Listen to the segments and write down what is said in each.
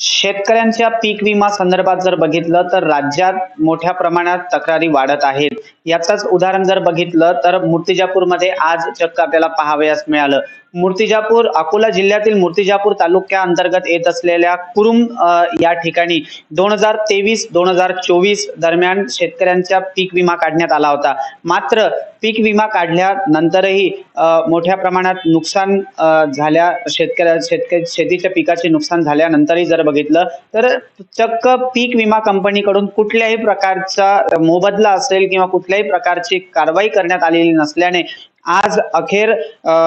much. शेतकऱ्यांच्या पीक विमा संदर्भात जर बघितलं तर राज्यात मोठ्या प्रमाणात तक्रारी वाढत आहेत. याचंच उदाहरण जर बघितलं तर मूर्तिजापूरमध्ये आज चक्क आपल्याला पाहावयास मिळालं. मूर्तिजापूर अकोला जिल्ह्यातील मूर्तिजापूर तालुक्या अंतर्गत येत असलेल्या कुरुम या ठिकाणी दोन हजार तेवीस दोन हजार चोवीस दरम्यान शेतकऱ्यांचा पीक विमा काढण्यात आला होता. मात्र पीक विमा काढल्यानंतरही मोठ्या प्रमाणात नुकसान झाल्या शेतकऱ्या शेतकरी शेतीच्या पिकाचे नुकसान झाल्यानंतरही जर बघितलं तर चक्क पीक विमा कंपनीकडून कुठल्याही प्रकारचा मोबदला असेल किंवा कुठल्याही प्रकारची कारवाई करण्यात आलेली नसल्याने आज अखेर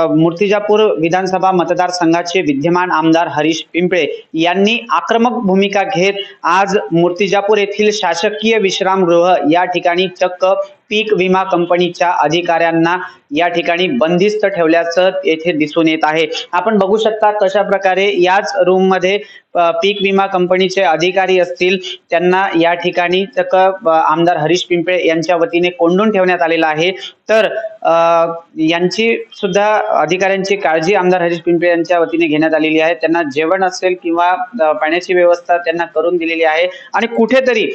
मूर्तिजापूर विधानसभा मतदारसंघाचे विद्यमान आमदार हरीश पिंपळे यांनी आक्रमक भूमिका घेत आज मूर्तिजापूर येथील शासकीय विश्रामगृह या ठिकाणी चक्क पीक विमा कंपनीच्या अधिकाऱ्यांना या ठिकाणी बंदिस्त ठेवल्याचं येथे दिसून येत आहे. आपण बघू शकता कशा प्रकारे याच रूममध्ये पीक विमा कंपनीचे अधिकारी असतील त्यांना या ठिकाणी आमदार हरीश पिंपळे यांच्या वतीने कोंडून ठेवण्यात आलेला आहे. तर यांची सुद्धा अधिकाऱ्यांची काळजी आमदार हरीश पिंपळे यांच्या वतीने घेण्यात आलेली आहे. त्यांना जेवण असेल किंवा पाण्याची व्यवस्था त्यांना करून दिलेली आहे. आणि कुठेतरी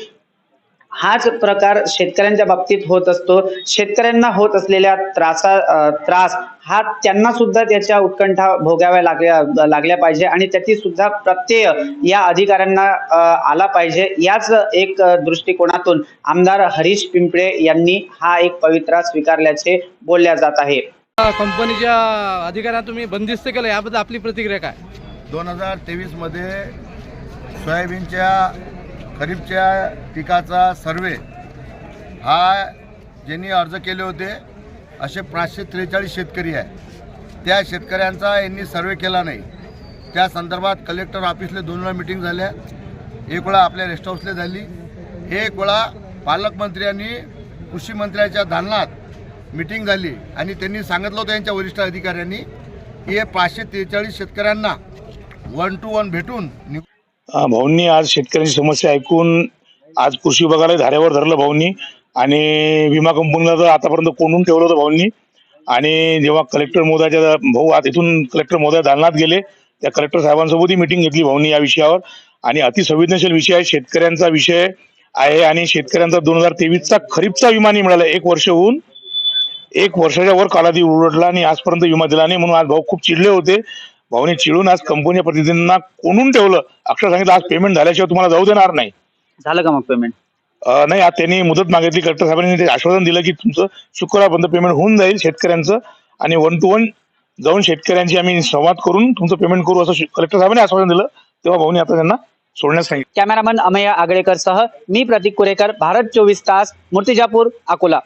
हाच प्रकार शेतकऱ्यांच्या बाबतीत होत असतो. शेतकऱ्यांना होत असलेल्या त्रासा त्रास हा त्यांना सुद्धा त्याच्या उत्कंठा भोगाव्या लागल्या लागल्या पाहिजे आणि त्याची सुद्धा प्रत्यय या अधिकाऱ्यांना आला पाहिजे. याच एक दृष्टिकोनातून आमदार हरीश पिंपळे यांनी हा एक पवित्रा स्वीकारल्याचे बोलल्या जात आहे. कंपनीच्या अधिकाऱ्यांना तुम्ही बंदिस्त केलं याबद्दल आपली प्रतिक्रिया काय? दोन हजार तेवीसमध्ये सोयाबीनच्या खरीपच्या पिकाचा सर्वे हा ज्यांनी अर्ज केले होते असे पाचशे त्रेचाळीस शेतकरी आहे त्या शेतकऱ्यांचा यांनी सर्वे केला नाही. त्या संदर्भात कलेक्टर ऑफिसले दोन वेळा मिटिंग झाल्या. एक वेळा आपल्या रेस्ट हाऊसला झाली. एक वेळा पालकमंत्र्यांनी कृषी मंत्र्याच्या दालनात मिटिंग झाली. आणि त्यांनी सांगितलं होतं यांच्या वरिष्ठ अधिकाऱ्यांनी की हे पाचशे त्रेचाळीस शेतकऱ्यांना वन टू वन भेटून नि- भाऊंनी आज शेतकऱ्यांची समस्या ऐकून आज कृषी विभागाला धाऱ्यावर धरलं भाऊंनी. आणि विमा कंपनीला तर आतापर्यंत कोंडून ठेवलं होतं भाऊंनी. आणि जेव्हा कलेक्टर मोदाच्या भाऊ आज इथून कलेक्टर महोदय दालनात गेले त्या कलेक्टर साहेबांसोबतही मिटिंग घेतली भाऊंनी या विषयावर. आणि अतिसंवेदनशील विषय आहे शेतकऱ्यांचा विषय आहे आणि शेतकऱ्यांचा दोन हजार तेवीसचा खरीपचा विमा नाही मिळाला. एक वर्ष होऊन एक वर्षाच्या वर कालावधी उलटला आणि आजपर्यंत विमा दिला नाही. म्हणून आज भाऊ खूप चिडले होते. भाऊने चिडून आज कंपनी प्रतिनिधींना कोंडून ठेवलं? अक्षर सांगितलं आज पेमेंट झाल्याशिवाय तुम्हाला जाऊ देणार नाही. झालं का मग पेमेंट नाही आज त्यांनी मुदत मागितली कलेक्टर साहेबांनी ते आश्वासन दिलं की तुमचं शुक्रवारपर्यंत पेमेंट होऊन जाईल शेतकऱ्यांचं आणि वन टू वन जाऊन शेतकऱ्यांची आम्ही संवाद करून तुमचं पेमेंट करू असं कलेक्टर साहेबांनी आश्वासन दिलं. तेव्हा भाऊने आता त्यांना सोडण्यास सांगितलं. कॅमेरामन अमय आगळेकर सह मी प्रतीक कुरेकर भारत चोवीस तास मूर्तिजापूर अकोला.